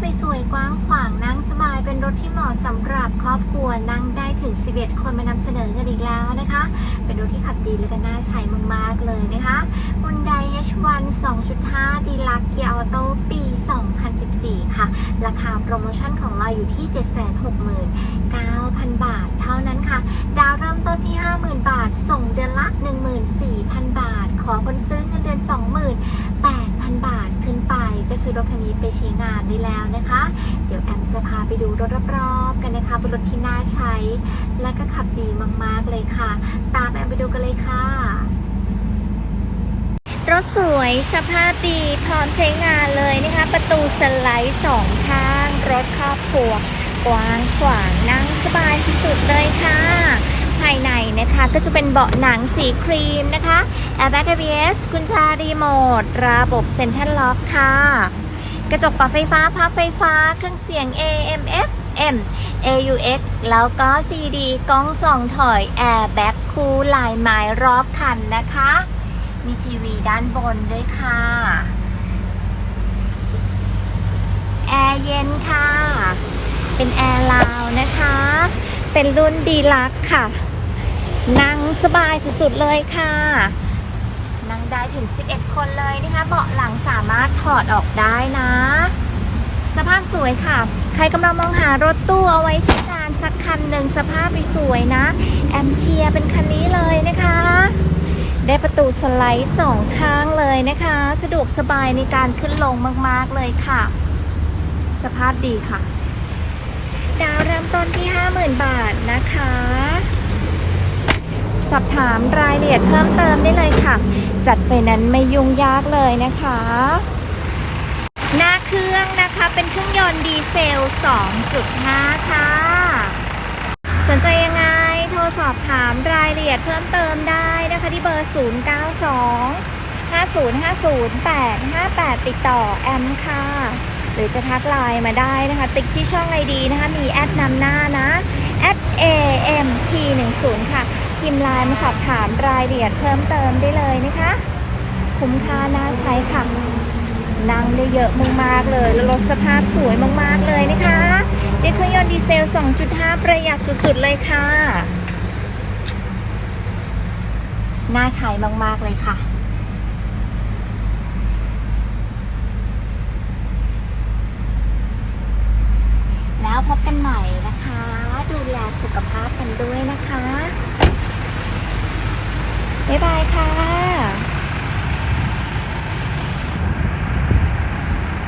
พสวยกว้างขวางนั่งสบายเป็นรถที่เหมาะสำหรับครอบครัวนั่งได้ถึง 11 คนมานำเสนอกันอีกแล้วนะคะ เป็นรถที่ขับดีและก็น่าใช้มากๆเลยนะคะ Hyundai H1 2.5 d e l u x e Auto ปี 2014 ค่ะ ราคาโปรโมชั่นของเราอยู่ที่ 769,000 บาทเท่านั้นค่ะ ดาวเริ่มต้นที่ 50,000 บาท ส่งเดือนละ 14,000 บาท ขอคนซื้อเงินเดือน28,000 ก็ซื้อรถคันนี้ไปใช้งานได้แล้วนะคะ เดี๋ยวแอมจะพาไปดูรถรอบๆกันนะคะเป็นรถที่น่าใช้ และก็ขับดีมากๆเลยค่ะ ตามแอมไปดูกันเลยค่ะรถสวยสภาพดีพร้อมใช้งานเลยนะคะ ประตูสไลด์สองข้าง รถครอบครัวกว้างขวางนั่งสบายสุดๆเลยค่ะ ภายในะคะ ก็จะเป็นเบาะหนังสีครีมนะคะ Airbag ABS กุญแจรีโมทระบบเซ็นทรัลล็อกค่ะ กระจกปรับไฟฟ้าพับไฟฟ้า เครื่องเสียง AM FM AUX แล้วก็ CD กล้องส่องถอย Airbag คูลลายไม้รอบคันนะคะ มีทีวีด้านบนด้วยค่ะแอร์เย็นค่ะ เป็นแอร์ลาวนะคะ เป็นรุ่นดีลักค่ะ นั่งสบายสุดๆเลยค่ะ นั่งได้ถึง 11 คนเลยนะคะ เบาะหลังสามารถถอดออกได้นะ สภาพสวยค่ะ ใครกำลังมองหารถตู้เอาไว้ใช้งานสักคันหนึ่งสภาพสวยนะ แอมเชียเป็นคันนี้เลยนะคะ ได้ประตูสไลด์สองข้างเลยนะคะ สะดวกสบายในการขึ้นลงมากๆเลยค่ะ สภาพดีค่ะ ดาวเริ่มต้นที่ 50,000 บาทนะคะ สอบถามรายละเอียดเพิ่มเติมได้เลยค่ะ จัดไฟนนซ์ไม่ยุ่งยากเลยนะคะ หน้าเครื่องนะคะเป็นเครื่องยนต์ดีเซล 2.5 ค่ะ สนใจยังไงโทรสอบถามรายละเอียดเพิ่มเติมได้นะคะที่เบอร์ 092 5050 858ติดต่อแอมค่ะ หรือจะทักไลน์มาได้นะคะ ติ๊กที่ช่องไอดีนะคะ มีแอดนำหน้านะ at amp10 ค่ะ พิมพ์ไลน์มาสอบถามรายละเอียดเพิ่มเติมได้เลยนะคะ คุ้มค่าน่าใช้ค่ะนั่งได้เยอะมากๆเลย แล้วรถสภาพสวยมากๆเลยนะคะด้วยเครื่องยนต์ดีเซล 2.5 ประหยัดสุดๆเลยค่ะ น่าใช้มากๆเลยค่ะ บ๊ายบายค่ะ